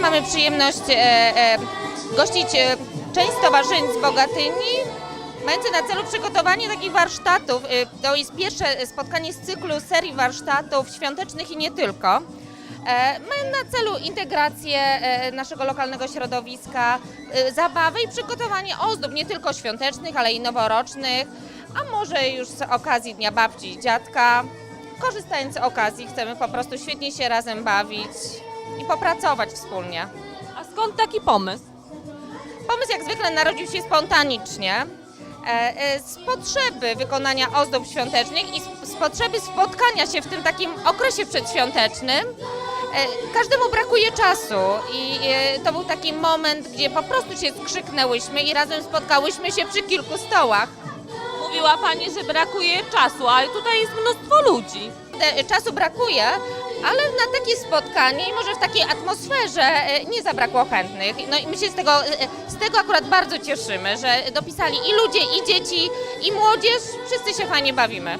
mamy przyjemność e, e, gościć e, część stowarzyszeń z Bogatyni, mające na celu przygotowanie takich warsztatów. E, To jest pierwsze spotkanie z cyklu serii warsztatów świątecznych i nie tylko. E, Mają na celu integrację e, naszego lokalnego środowiska, e, zabawę i przygotowanie ozdób nie tylko świątecznych, ale i noworocznych, a może już z okazji Dnia Babci i Dziadka. Korzystając z okazji chcemy po prostu świetnie się razem bawić i popracować wspólnie. A skąd taki pomysł? Pomysł jak zwykle narodził się spontanicznie. e, e, Z potrzeby wykonania ozdób świątecznych i z- potrzeby spotkania się w tym takim okresie przedświątecznym. E, Każdemu brakuje czasu i to był taki moment, gdzie po prostu się skrzyknęłyśmy i razem spotkałyśmy się przy kilku stołach. Mówiła Pani, że brakuje czasu, ale tutaj jest mnóstwo ludzi. Czasu brakuje, ale na takie spotkanie i może w takiej atmosferze e, nie zabrakło chętnych. No i my się z tego, e, z tego akurat bardzo cieszymy, że dopisali i ludzie, i dzieci, i młodzież. Wszyscy się fajnie bawimy.